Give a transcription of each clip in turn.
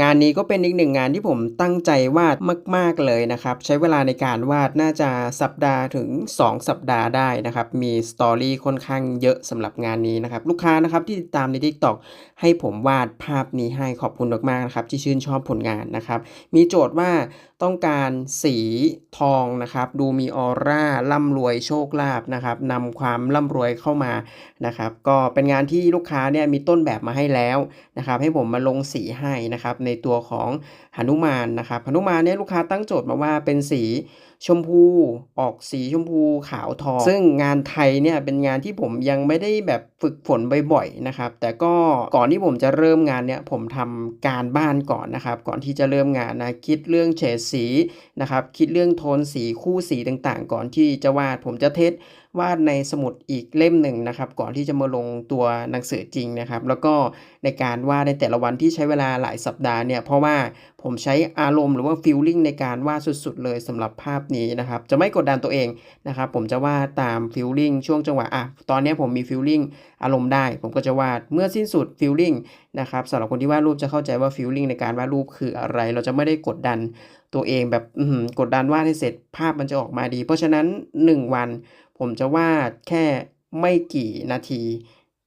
งานนี้ก็เป็นอีกหนึ่งงานที่ผมตั้งใจวาดมาก ๆ เลยนะครับ ใช้เวลาในการวาดน่าจะสัปดาห์ถึง 2 สัปดาห์ได้นะครับ มี Story ค่อนข้างเยอะสำหรับงานนี้นะครับ ลูกค้านะครับที่ติดตามใน TikTok ให้ผมวาดภาพนี้ให้ขอบคุณมากๆนะครับที่ชื่นชอบผลงานนะครับ มีโจทย์ว่าต้องการสีทองนะครับ ดูมีออร่าร่ำรวยโชคลาภนะครับนำความร่ำรวยเข้ามานะครับ ก็เป็นงานที่ลูกค้าเนี่ยมีต้นแบบมาให้แล้วนะครับ ให้ผมมาลงสีให้นะครับในตัวของหนุมานนะครับหนุมานเนี่ยลูกค้าตั้งโจทย์มาว่าเป็นสีชมพูออกสีชมพูขาวทอง ซึ่งงานไทยเนี่ยเป็นงานที่ผมยังไม่ได้แบบฝึกฝนบ่อยๆนะครับ แต่ก็ก่อนที่ผมจะเริ่มงานเนี่ยผมทำการบ้านก่อนนะครับ ก่อนที่จะเริ่มงานนะคิดเรื่องเฉดสีนะครับ คิดเรื่องโทนสีคู่สีต่างๆ ก่อนที่จะวาดผมจะเทส วาดในสมุดอีกเล่มหนึ่งนะครับ ก่อนที่จะมาลงตัวหนังสือจริงนะครับ แล้วก็ในการวาดในแต่ละวันที่ใช้เวลาหลายสัปดาห์เนี่ยเพราะว่า ผมใช้อารมณ์หรือว่าฟีลลิ่งในการวาดสุดๆ เลยสำหรับภาพนี้นะครับ จะไม่กดดันตัวเองนะครับ ผมจะวาดตามฟีลลิ่งช่วงจังหวะอะตอนนี้ผมมีฟีลลิ่งอารมณ์ได้ ผมก็จะวาดเมื่อสิ้นสุดฟีลลิ่งนะครับสำหรับคนที่วาดรูปจะเข้าใจว่าฟีลลิ่งในการวาดรูปคืออะไร เราจะไม่ได้กดดันตัวเองแบบกดดันวาดให้เสร็จภาพมันจะออกมาดี เพราะฉะนั้น 1 วัน ผมจะวาดแค่ไม่กี่นาที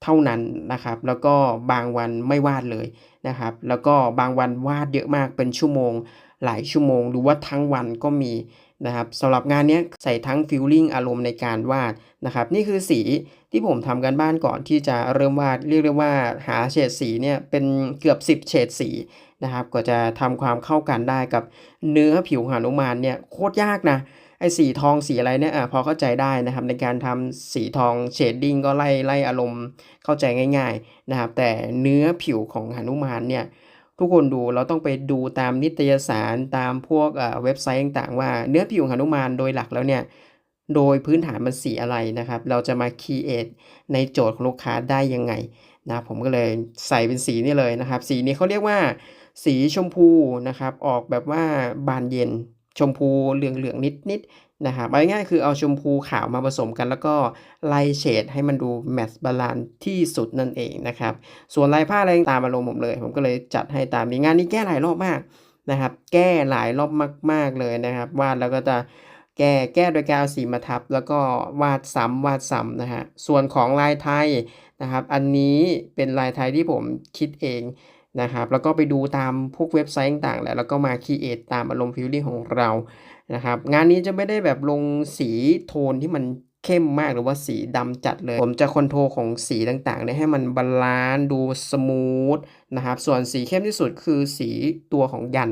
เท่านั้นนะครับ แล้วก็บางวันไม่วาดเลยนะครับ แล้วก็บางวันวาดเยอะมากเป็นชั่วโมง หลายชั่วโมง หรือว่าทั้งวันก็มี นะครับสำหรับงานนี้ใส่ทั้งฟิลลิ่งอารมณ์ในการวาดนะครับนี่คือสีที่ผมทำกันบ้านก่อนที่จะเริ่มวาดเรียกได้ว่าหาเฉดสีเนี่ยเป็นเกือบ 10 เฉดสีนะครับ ก็จะทำความเข้ากันได้กับเนื้อผิวหานุมานเนี่ยโคตรยากนะไอ้สีทองสีอะไรเนี่ยอพอเข้าใจได้นะครับในการทำสีทองเชดดิ้งก็ไล่ไล่อารมณ์เข้าใจง่าย ๆนะครับ แต่เนื้อผิวของหนุมานเนี่ย ทุกคนดูเราต้องไปดูตามนิตยสารตามพวกเว็บไซต์ต่างๆ ว่าเนื้อผิวหนุมานโดยหลักแล้วเนี่ย โดยพื้นฐานมันสีอะไรนะครับ เราจะมาคีเอทในโจทย์ของลูกค้าได้ยังไงนะผมก็เลยใส่เป็นสีนี่เลยนะครับ สีนี้เขาเรียกว่า สีชมพูนะครับ ออกแบบว่าบานเย็น ชมพูเหลืองๆนิดๆนะครับเอาง่ายๆคือเอาชมพูขาวมาผสมกัน แล้วก็ไล่เฉดให้มันดูแมทบาลานซ์ที่สุดนั่นเองนะครับ ส่วนลายผ้าอะไรตามอารมณ์ผมเลย ผมก็เลยจัดให้ตามนี้งานนี้แก้หลายรอบมากนะครับ แก้หลายรอบมาก ๆเลยนะครับ วาดแล้วก็จะแก้แก้โดยการเอาสีมาทับ แล้วก็วาดซ้ำวาดซ้ำนะฮะส่วนของลายไทยนะครับ อันนี้เป็นลายไทยที่ผมคิดเอง นะครับแล้วก็ไปดูตามพวกเว็บไซต์ต่างๆแหละแล้วก็มาคีเอทตามอารมณ์ฟิลลิ่งของเรานะครับงานนี้จะไม่ได้แบบลงสีโทนที่มันเข้มมากหรือว่าสีดำจัดเลย ผมจะคอนโทรลของสีต่างๆเนี่ยให้มันบาลานซ์ดูสมูทนะครับส่วนสีเข้มที่สุดคือสีตัวของยัน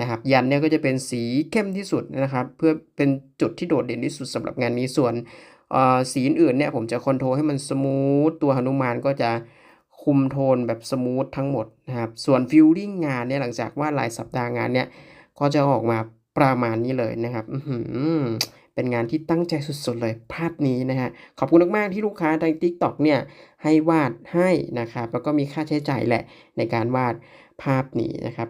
นะครับยันเนี่ยก็จะเป็นสีเข้มที่สุดนะครับเพื่อเป็นจุดที่โดดเด่นที่สุดสำหรับงานนี้ส่วนสีอื่นๆเนี่ยผมจะคอนโทรลให้มันสมูทตัวหนุมานก็จะ คุมโทนแบบสมูททั้งหมดนะครับ ส่วนฟิลลิ่งงานเนี่ยหลังจากว่าหลายสัปดาห์งานเนี่ยก็จะออกมาประมาณนี้เลยนะครับเป็นงานที่ตั้งใจสุดๆเลยภาพนี้นะฮะ ขอบคุณมากๆที่ลูกค้าทาง TikTok เนี่ยให้วาดให้นะครับ แล้วก็มีค่าใช้จ่ายแหละในการวาดภาพนี้นะครับ